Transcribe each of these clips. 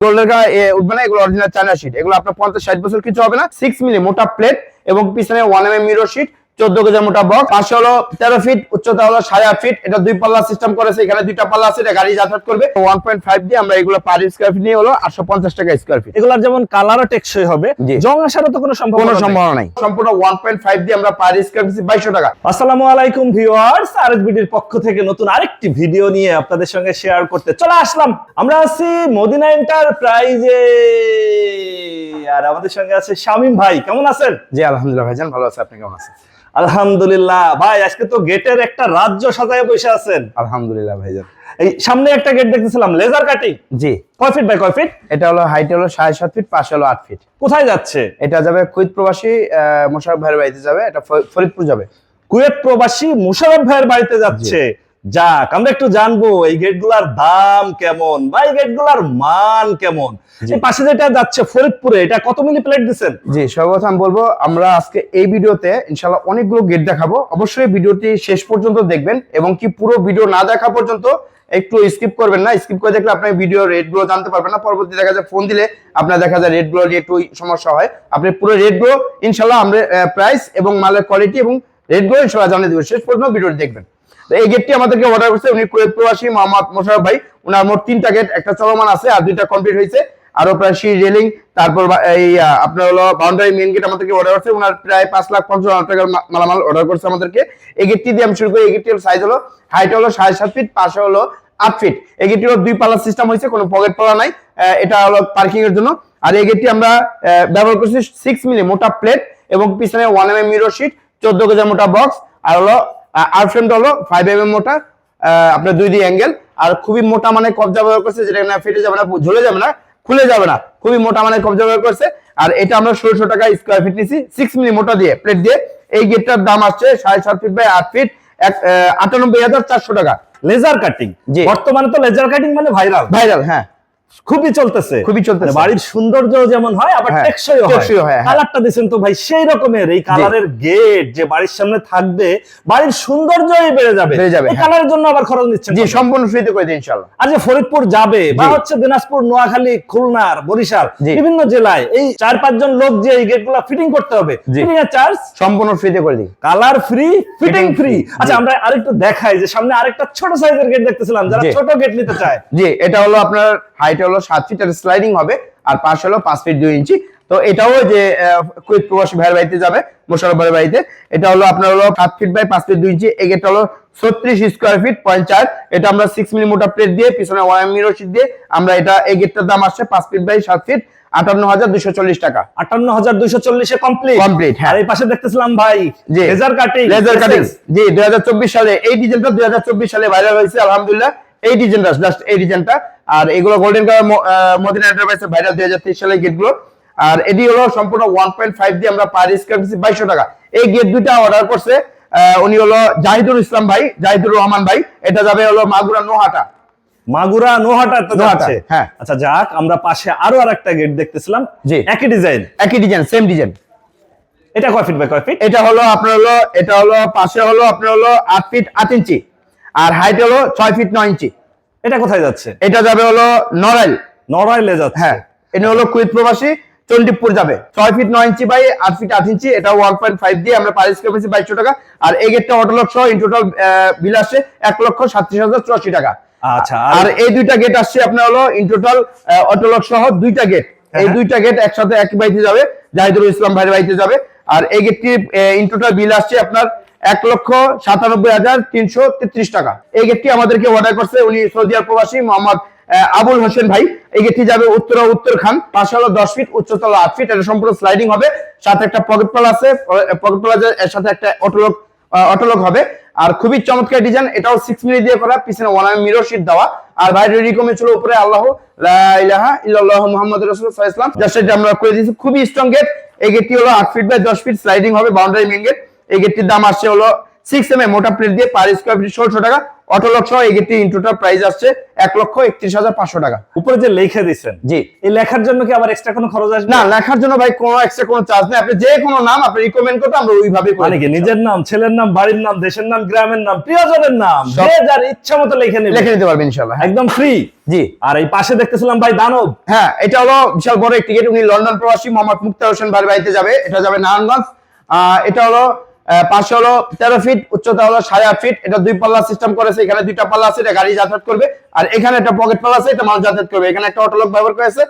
গোল্ডের এগুলো original China sheet এগুলো আপনার পঞ্চাশ ষাট বছর কিছু হবে না। সিক্স মিলি মোটা প্লেট এবং পিছনে one M M mirror sheet চোদ্দ কেজি মোটা পাশে হলো তেরো ফিট উচ্চতা হলো সাড়ে আট ফিট এটা দুই পাল্লা সিস্টেম করেছে এখানে দুইটা পাল্লা আছে এটা গাড়ি যাতায়াত করবে। ওয়ান পয়েন্ট ফাইভ দিয়ে আমরা এগুলো পার স্কোয়ার ফিট নিয়ে হলো আটশো পঞ্চাশ টাকা স্কোয়ার ফিট এগুলার যেমন কালারও টেকসই হবে জং। আসারও তো কোনো সম্ভাবনা সম্ভাবনা নাই। সম্পূর্ণ ওয়ান পয়েন্ট ফাইভ দিয়ে আমরা পার স্কোয়ার ফিট বাইশশো টাকা। আসসালামু আলাইকুম ভিউয়ার্স পক্ষ থেকে নতুন আরেকটি ভিডিও নিয়ে আপনাদের সঙ্গে শেয়ার করতে চলে আসলাম। আমরা আছি মদিনা এন্টারপ্রাইজে আর আমাদের সঙ্গে আছে শামিম ভাই কেমন আছেন? জি আলহামদুলিল্লাহ ভাইজান ভালো আছে। আপনি কেমন আছেন? আলহামদুলিল্লাহ। ভাই আজকে তো গেটের একটা রাজ্য সাজায় বসে আছেন। আলহামদুলিল্লাহ ভাইজান। এই সামনে একটা গেট দেখতেছিলাম লেজার কাটিং। জি। কয় ফিট বাই কয় ফিট? এটা হলো হাইট হলো সাড়ে সাত ফিট পাশে হলো আট ফিট। কোথায় যাচ্ছে? এটা যাবে কুইত প্রবাসী মোশারফ ভাইয়ের বাড়িতে যাবে এটা ফরিদপুর যাবে। কুয়েত প্রবাসী মুশারফ ভাইয়ের বাড়িতে যাচ্ছে। যাক আমরা একটু জানব এই গেটগুলার দাম কেমন বা এই গেটগুলার মান কেমন? পাশে যেটা যাচ্ছে ফরিদপুরে এটা কত মিলি প্লেট দিচ্ছেন? জি সর্বপ্রথম বলব আমরা আজকে এই ভিডিওতে ইনশাল্লাহ অনেকগুলো গেট দেখাবো। অবশ্যই ভিডিওটি শেষ পর্যন্ত দেখবেন এবং কি পুরো ভিডিও না দেখা পর্যন্ত একটু স্কিপ করবেন না। স্কিপ করে দেখলে আপনি ভিডিও রেটগুলো জানতে পারবেন না। পরবর্তী দেখা যায় ফোন দিলে আপনার দেখা যায় রেটগুলো নিয়ে একটু সমস্যা হয়। আপনি পুরো রেটগুলো ইনশাল্লাহ আমরা প্রাইস এবং মালের কোয়ালিটি এবং রেটগুলো ইনশাল্লাহ জানিয়ে দেবো। শেষ পর্যন্ত ভিডিওটি দেখবেন। এই গেটটি আমাদেরকে অর্ডার করছে উনি কুয়েত প্রবাসী মোহাম্মদ মোশারফ ভাই। ওনার মোট তিনটা গেট একটা চলমান আছে আর দুইটা কমপ্লিট হয়েছে। আরও প্রায় সি রেলিং তারপর এই আপনার হলো বাউন্ডারি মেন গেট আমাদেরকে অর্ডার করছে। ওনার প্রায় পাঁচ লাখ পঞ্চাশ হাজার টাকার মালামাল অর্ডার করছে আমাদেরকে। এই গেটটি দিয়ে আমি শুরু করি। এই গেটটি সাইজ হলো হাইট হলো সাড়ে সাত ফিট পাশে হলো আট ফিট এই গেটটি হলো দুই পাল্লা সিস্টেম হয়েছে, কোনো পকেট পাল্লা নাই। এটা হলো পার্কিং এর জন্য। আর এই গেটটি আমরা ব্যবহার করছি সিক্স মিলি মোটা প্লেট এবং পিছনে one M M mirror sheet চোদ্দ কেজি মোটা বক্স আর হলো আর ফ্রেমটা হলো ফাইভ এম এম মোটা আপনার দুই দি অ্যাঙ্গেল আর খুবই মোটা মানে কবজা ব্যবহার করছে যেটা না ফেটে যাবে না ঝুলে যাবে না খুলে যাবে না। খুবই মোটা মানে কবজা ব্যবহার করছে। আর এটা আমরা ষোলোশো টাকা স্কোয়ার ফিট নিছি সিক্স মিলি মোটা দিয়ে প্লেট দিয়ে। এই গেটটার দাম আসছে সাড়ে সাত ফিট বাই আট ফিট এক আটানব্বই হাজার চারশো টাকা। Laser cutting. বর্তমানে তো লেজার কাটিং মানে ভাইরাল ভাইরাল হ্যাঁ। খুবই চলতেছে। খুবই চলতেছে। মানে বাড়ির সৌন্দর্য যেমন হয় আবার হ্যাঁ, টেকসই হয়। হয়। কালারটা দিচ্ছেন তো ভাই সেই রকমের এই কালারের গেট যে বাড়ির সামনে থাকবে বাড়ির সৌন্দর্যই বেড়ে যাবে। বেড়ে যাবে, হ্যাঁ। কালারের জন্য আবার খরচ নিচ্ছেন জি সম্পূর্ণ ফ্রিতে করে দিই ইনশাল্লাহ আজ যে ফরিদপুর যাবে বা হচ্ছে দিনাজপুর নোয়াখালী খুলনার বরিশাল। বিভিন্ন জেলায় এই চার পাঁচজন লোক যে এই গেটগুলো ফিটিং করতে হবে ফিটিং এর চার্জ সম্পূর্ণ ফ্রিতে করে দিই কালার ফ্রি ফিটিং ফ্রি আচ্ছা আমরা আরেকটু দেখাই যে সামনে আরেকটা ছোট সাইজের গেট দেখতেছিলাম যারা ছোট গেট নিতে চায়। জি এটা হলো আপনার হাইট হলো সাত ফিট আর স্লাইডিং হবে আর পাশ হলো পাঁচ ফিট দুই ইঞ্চি। তো এটাও যে কুয়েত প্রবাসী ভাইয়ের বাড়িতে যাবে মোশারফ ভাইয়ের বাড়িতে। এটা হলো আপনার হলো সাত ফিট বাই পাঁচ ফিট দুই ইঞ্চি গেটটা হলো ছত্রিশ স্কোয়ার ফিট পয়েন্ট চার। এটা আমরা সিক্স মিলি মোটা প্লেট দিয়ে পিছনে ওয়ান মিরো শিট দিয়ে আমরা এটা এই গেটটার দাম আসছে পাঁচ ফিট বাই সাত ফিট আটান্ন হাজার দুশো চল্লিশ টাকা। আটান্ন হাজার দুইশো চল্লিশে কমপ্লিট Complete, হ্যাঁ। এই পাশে দেখতেছিলাম ভাই জি। লেজার কাটিং লেজার কাটিং জি দুই হাজার চব্বিশ সালে এই ডিজাইনটা দুই হাজার চব্বিশ সালে ভাইরাল হয়েছে আলহামদুলিল্লাহ। এই ডিজাইনটা জাস্ট এই ডিজাইনটা আর এগুলো গোল্ডেন কালার মদিনা এন্টারপ্রাইজে ভাইরাল দুই হাজার তেইশ সালে গেটগুলো। আর এটি হলো সম্পূর্ণ ওয়ান পয়েন্ট ফাইভ দিয়ে আমরা পার স্কোয়ার ফিট বাইশশো টাকা। এই গেট দুইটা অর্ডার করছে উনি হলো জাহিদুল ইসলাম ভাই জাহিদুর রহমান ভাই। এটা যাবে হলো মাগুরা নোহাটা। মাগুরা নোহাটা তো যাচ্ছে? হ্যাঁ। আচ্ছা যাক আমরা পাশে আরও আরেকটা গেট দেখতেছিলাম। জি। একই ডিজাইন? একই ডিজাইন সেম ডিজাইন। এটা কয় ফিট বাই কয় ফিট? এটা হলো আপনার হলো এটা হলো পাশে হলো আপনার হলো আট ফিট আট ইঞ্চি। আর হাইট হলো ছয় ফিট নয় ইঞ্চি। এটা কোথায় যাচ্ছে? এটা যাবে হলো নড়াইল। নড়াইলে যাচ্ছে। হ্যাঁ এটা হলো কুয়েত প্রবাসী চন্ডিপুর যাবে। ছয় ফিট নয় ইঞ্চি বাই আট ফিট আট ইঞ্চি এটা ওয়ান পয়েন্ট ফাইভ দিয়ে আমরা পারিস করেছি বাইশশো টাকা। আর এই গেটটা অটো লক্ষ ইন টোটাল বিল আসছে এক লক্ষ সাতত্রিশ হাজার চুরাশি টাকা। আচ্ছা আর এই দুইটা গেট আসছে আপনার হলো ইন টোটাল অটো সহ দুইটা গেট এই হ্যাঁ। দুইটা গেট একসাথে এক বাড়িতে যাবে জাহিদুল ইসলাম ভাইয়ের বাড়িতে যাবে। আর এই গেটটি ইন টোটাল বিল আসছে আপনার এক লক্ষ সাতানব্বই হাজার তিনশো তেত্রিশ টাকা। এই গেটটি আমাদেরকে অর্ডার করছে উনি সৌদি আরব প্রবাসী মোহাম্মদ আবুল হোসেন ভাই। এই গেটটি যাবে উত্তরা উত্তর খান পাশে হলো দশ ফিট উচ্চতা হলো আট ফিট এটা সম্পূর্ণ স্লাইডিং হবে। সাথে একটা পকেট পাল আছে পকেট পাল এর সাথে একটা অটোলক অটোলক হবে। আর খুবই চমৎকার ডিজাইন এটাও সিক্স মিনিট দিয়ে করা, পিছনে ওয়ান এম মিরর শিট দেওয়া। আর বাইরের রিকমে ছিল উপরে, আল্লাহ। ইলাহা ইল্লাল্লাহু মুহাম্মাদুর রাসূলুল্লাহ আলাইহি জাস্ট এটা আমরা করে দিয়েছি, খুবই স্ট্রং গেট এই গেটটি হলো আট ফিট বাই দশ ফিট স্লাইডিং হবে বাউন্ডারি মেন গেট এই গেটটির দাম আসছে হলো সিক্স এম এ মোটা প্লেট দিয়ে পার স্কোয়ার ফিট ষোলশো টাকা। অটো লক সহ এই গেটটি ইন্টুটার প্রাইস আসছে এক লক্ষ একত্রিশ হাজার পাঁচশো টাকা। উপরে যে লিখে দিচ্ছেন জি। এই লেখার জন্য কি আবার এক্সট্রা কোনো খরচ আসবে? না লেখার জন্য ভাই কোনো এক্সট্রা কোনো চার্জ নেই। আপনি যে কোনো নাম আপনি রিকমেন্ড করতে আমরা ওইভাবে করে মানে কি নিজের নাম ছেলের নাম বাড়ির নাম দেশের নাম গ্রামের নাম প্রিয়জনের নাম যে যার ইচ্ছা মতো লিখে নেবে। লিখে নিতে পারবেন ইনশাল্লাহ হ্যাঁ। একদম ফ্রি জি। আর এই পাশে দেখতেছিলাম ভাই দানব। হ্যাঁ এটা হলো বিশাল বড় একটি গেট উনি লন্ডন প্রবাসী মোহাম্মদ মুক্তা হোসেন বাড়ি বাড়িতে যাবে। এটা যাবে নারায়ণগঞ্জ। এটা হলো পাশে হলো তেরো ফিট উচ্চতা হলো সাড়ে আট ফিট এটা দুই পাল্লা সিস্টেম করেছে এখানে দুইটা পাল্লা আছে এটা গাড়ি যাতায়াত করবে। আর এখানে একটা পকেট পাল্লা আছে এটা মানুষ যাতায়াত করবে। এখানে একটা অটোলক ব্যবহার করেছে।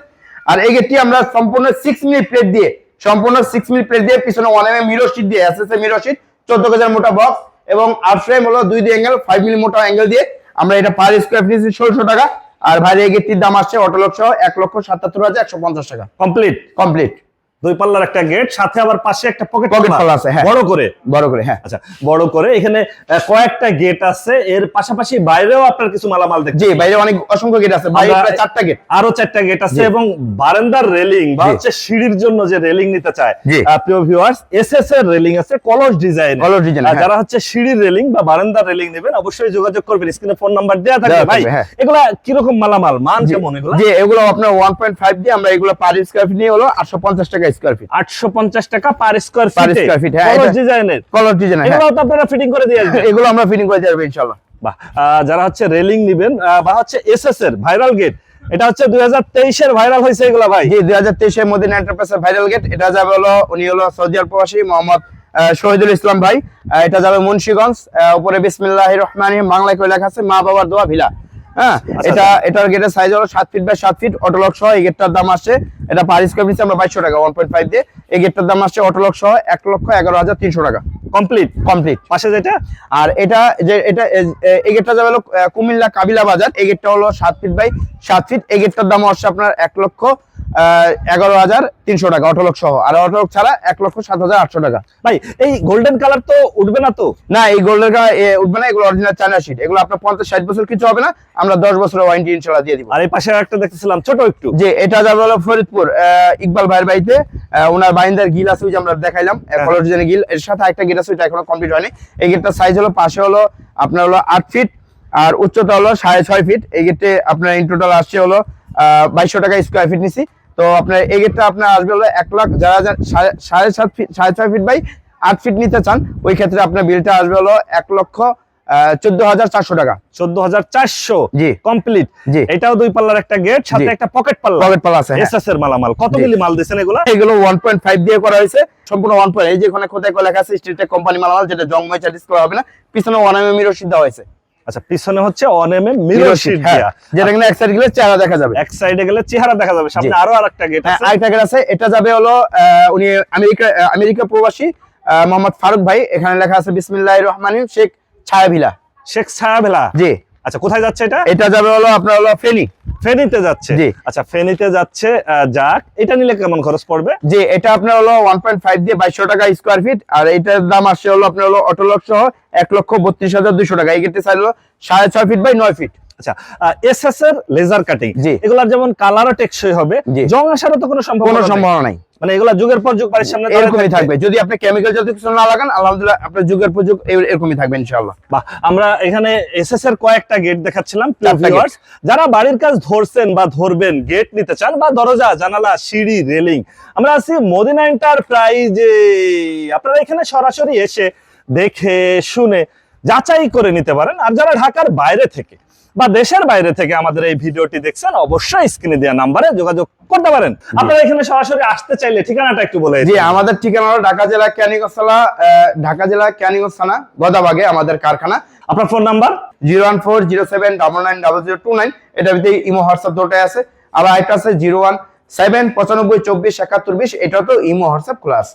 আর এই গেটটি আমরা সম্পূর্ণ সিক্স মিলি প্লেট দিয়ে সম্পূর্ণ সিক্স মিলি প্লেট দিয়ে পিছনে ওয়ান এম মিরো শিট দিয়ে এস এস মিরো শিট চোদ্দ কেজার মোটা বক্স এবং আর্ট ফ্রেম হলো দুই দুই অ্যাঙ্গেল ফাইভ মিলি মোটা অ্যাঙ্গেল দিয়ে। আমরা এটা পার স্কোয়ার ফিট ষোলশো টাকা। আর ভাই এই গেটটির দাম আসছে অটোলক সহ এক লক্ষ সাতাত্তর হাজার একশো পঞ্চাশ টাকা। কমপ্লিট কমপ্লিট দুই পাল্লার একটা গেট সাথে আবার পাশে একটা পকেট Pocket পাল্লা আছে, হ্যাঁ। বড় করে। বড় করে হ্যাঁ। আচ্ছা বড় করে। এখানে কয়েকটা গেট আছে। এর পাশাপাশি বাইরেও আপনার কিছু মালামাল দেখতে জি বাইরে অনেক অসংখ্য গেট আছে। বাইরে প্রায় চারটা গেট আরও চারটা গেট আছে এবং বারান্দার রেলিং বা হচ্ছে সিঁড়ির জন্য যে রেলিং নিতে চায় প্রিয় ভিউয়ার্স এসএস এর রেলিং আছে কলস ডিজাইন Colors design, হ্যাঁ। যারা হচ্ছে সিঁড়ির রেলিং বা বারান্দার রেলিং নেবেন অবশ্যই যোগাযোগ করবেন। স্ক্রিনে ফোন নাম্বার দেওয়া থাকবে ভাই। হ্যাঁ। এগুলা কীরকম মালামাল? মান কেমন এগুলা? যে এগুলো আপনার ওয়ান পয়েন্ট ফাইভ দিয়ে আমরা এগুলো পার স্কোয়ার ফিট নিয়ে হলো আটশো পঞ্চাশ টাকা স্কোয়ার ফিট আটশো পঞ্চাশ টাকা per square feet square feet, হ্যাঁ, ডিজাইনের কলর ডিজাইন হ্যাঁ। এগুলো তো আপনারা ফিটিং করে দিয়ে আসবেন। এগুলো আমরা ফিটিং করে দেবো ইনশাল্লাহ। বাহ যারা হচ্ছে রেলিং নিবেন বা হচ্ছে এসএস এর ভাইরাল গেট এটা হচ্ছে দুই হাজার তেইশের ভাইরাল হয়েছে এগুলা ভাই। জি দুই হাজার তেইশে মদিনা এন্টারপ্রাইজের ভাইরাল গেট এটা যাবে হলো উনি হলো সৌদি আরব প্রবাসী মোহাম্মদ শহীদুল ইসলাম ভাই। এটা যাবে মুন্সিগঞ্জ উপরে বিসমিল্লাহ রহমান বাংলায় করে লেখা আছে মা বাবার দোয়া ভিলা। হ্যাঁ আচ্ছা, এটা এটার গেটের সাইজ হলো সাত ফিট বাই সাত ফিট অটোলক সহ এই গেটটার দাম আসে এটা পার স্কোয়ার ফিট আমরা বাইশশো টাকা ওয়ান পয়েন্ট ফাইভ দিয়ে। এই গেটটার দাম আসছে অটোলক সহ এক লক্ষ এগারো হাজার তিনশো টাকা। কমপ্লিট কমপ্লিট পাশে যেটা? আর এটা যে এটা এই গেটটা যাবে হলো কুমিল্লা কাবিলা বাজার এই গেটটা হলো সাত ফিট বাই সাত ফিট এই গেটটার দাম আসছে আপনার এক লক্ষ এগারো হাজার তিনশো টাকা অটোলক সহ। আর অটোলক ছাড়া এক লক্ষ সাত হাজার আটশো টাকা। ভাই এই গোল্ডেন কালার তো উঠবে না তো? না এই গোল্ডের উঠবে না এগুলো অরিজিনাল চায়না শিট এগুলো আপনার পঞ্চাশ ষাট বছর কিছু হবে না আমরা দশ বছরের ওয়ারেন্টি ইনশাল্লাহ দিয়ে দিব। আর এই পাশে একটা দেখতেছিলাম ছোট একটু। যে এটা যাবে হলো ফরিদপুর আহ, ইকবাল ভাইয়ের বাড়িতে। ওনার বাইন্দার গিল আছে ওই যে আমরা দেখাইলাম হ্যাঁ। ডিজাইনের গিল এর সাথে একটা গেট আছে ওইটা এখনও কমপ্লিট হয়নি। এই গেটটার সাইজ হলো পাশে হলো আপনার হলো আট ফিট আর উচ্চতা হলো সাড়ে ছয় ফিট এই গেটে আপনার ইন টোটাল আসছে হলো বাইশশো টাকা স্কোয়ার ফিট নিছি। তো আপনার এই গেটটা আপনার আসবে হলো এক লাখ যারা সাড়ে- সাত ফিট সাড়ে ছয় ফিট বাই আট ফিট নিতে চান ওই ক্ষেত্রে আপনার বিলটা আসবে হলো এক লক্ষ চোদ্দ হাজার চারশো টাকা। চোদ্দ হাজার চারশো? জি। কমপ্লিট জি। এটাও দুই পাল্লার একটা গেট সাথে একটা পকেট পাল্লা। পকেট পাল্লা আছে হ্যাঁ। এর মালামাল। কত জি। মিলি এগুলা? এগুলো ওয়ান পয়েন্ট ফাইভ দিয়ে করা হয়েছে। সম্পূর্ণ ওয়ান পয়েন্ট এই যে এখানে কোথায় লেখা আছে স্টিলটেক কোম্পানি মালামাল যেটা করা হবে না পিছনে ওয়ান এম এম দেওয়া হয়েছে। আচ্ছা পিছনে হচ্ছে one M M mirror sheet. দিয়া। যেটা কিনা এক সাইড গেলে চেহারা দেখা যাবে। এক সাইডে গেলে চেহারা দেখা যাবে সামনে আরও আরেকটা গেট হ্যাঁ, আছে। আরেকটা গেট আছে এটা যাবে হলো আহ, উনি আমেরিকা আমেরিকা প্রবাসী আহ, মোহাম্মদ ফারুক ভাই। এখানে লেখা আছে বিসমিল্লাহির রহমানির শেখ ছায়াভিলা। শেখ ছায়াবেলা জি। আচ্ছা কোথায় যাচ্ছে এটা এটা যাবে হলো আপনার হলো ফেনি ফেনীতে যাচ্ছে জি। আচ্ছা ফেনীতে যাচ্ছে যাক এটা নিলে কেমন খরচ পড়বে যে এটা আপনার হলো ওয়ান পয়েন্ট ফাইভ দিয়ে বাইশশো টাকা স্কোয়ার ফিট আর এটার দাম আসছে হলো আপনার হলো অটোলক সহ এক লক্ষ বত্রিশ হাজার দুশো টাকা এই হলো সাড়ে ছয় ফিট বাই নয় ফিট আচ্ছা এসএস এর লেজার কাটিং জি। এগুলার যেমন কালারও টেকসই হবে জি। জং আসারও তো কোনো সম্ভাবনা নেই। মানে এগুলা যুগের পর যুগ বাড়ির সামনে এরকমই থাকবে। যদি আপনি কেমিক্যাল জাতীয় কিছু না লাগান আলহামদুলিল্লাহ আপনার যুগের পর যুগ এরকমই থাকবে ইনশাআল্লাহ। বাহ আমরা এখানে এসএস এর কয়েকটা গেট দেখাচ্ছিলাম যারা বাড়ির কাজ ধরছেন বা ধরবেন গেট নিতে চান বা দরজা জানালা সিঁড়ি রেলিং আমরা আছি মদিনা এন্টারপ্রাইজে আপনারা এখানে সরাসরি এসে দেখে শুনে যাচাই করে নিতে পারেন। আর যারা ঢাকার বাইরে থেকে বা দেশের বাইরে থেকে আমাদের এই ভিডিওটি দেখছেন অবশ্যই স্ক্রিনে দেওয়া নাম্বারে যোগাযোগ করতে পারেন। আপনারা এখানে সরাসরি আসতে চাইলে ঠিকানাটা একটু বলে জি আমাদের ঠিকানা হলো ঢাকা জেলা ক্যানিগঞ্জ থানা ঢাকা জেলা ক্যানিগঞ্জ থানা গদাবাগে আমাদের কারখানা। আপনার phone number zero one four zero seven double nine double zero two nine. এটার ভিতরে ইমো হোয়াটসঅ্যাপ দুটাই আছে। আবার একটা আছে জিরো ওয়ান সেভেন পঁচানব্বই চব্বিশ একাত্তর বিশ। এটা তো ইমো হোয়াটসঅ্যাপ আছে